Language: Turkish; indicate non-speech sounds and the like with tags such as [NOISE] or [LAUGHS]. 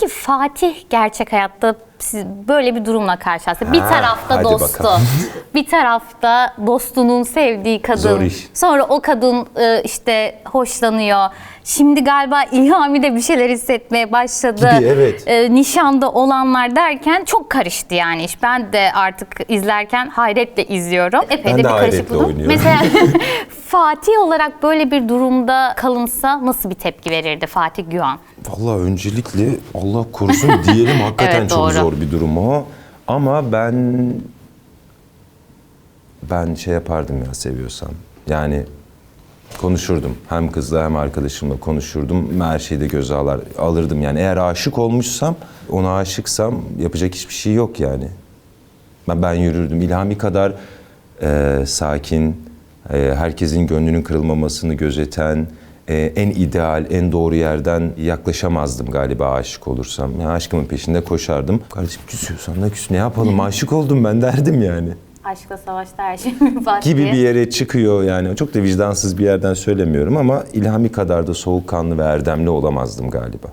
Peki Fatih gerçek hayatta siz böyle bir durumla karşılaştı. Bir tarafta dostu, bakalım. [LAUGHS] bir tarafta dostunun sevdiği kadın. Zor iş. Sonra o kadın e, işte hoşlanıyor. Şimdi galiba [LAUGHS] İlhami de bir şeyler hissetmeye başladı. Gibi, evet. E, nişanda olanlar derken çok karıştı yani iş. Ben de artık izlerken hayretle izliyorum. Epey Ben de de bir karışıklık. Mesela [LAUGHS] Fatih olarak böyle bir durumda kalınsa nasıl bir tepki verirdi Fatih Gühan? Vallahi öncelikle Allah korusun [LAUGHS] diyelim hakikaten Evet, çok doğru. zor bir durum o. Ama ben ben şey yapardım ya seviyorsam. Yani konuşurdum. Hem kızla hem arkadaşımla konuşurdum. Her şeyi de göze alar, alırdım. Yani eğer aşık olmuşsam, ona aşıksam yapacak hiçbir şey yok yani. Ben, ben yürürdüm. İlhami kadar e, sakin, herkesin gönlünün kırılmamasını gözeten, e, en ideal, en doğru yerden yaklaşamazdım galiba aşık olursam. Ya aşkımın peşinde koşardım. Kardeşim küsüyorsan da küs ne yapalım aşık oldum ben derdim yani. Aşkla savaşta her şey [LAUGHS] Fatih. Gibi bir yere çıkıyor yani. Çok da vicdansız bir yerden söylemiyorum ama İlhami kadar da soğukkanlı ve erdemli olamazdım galiba.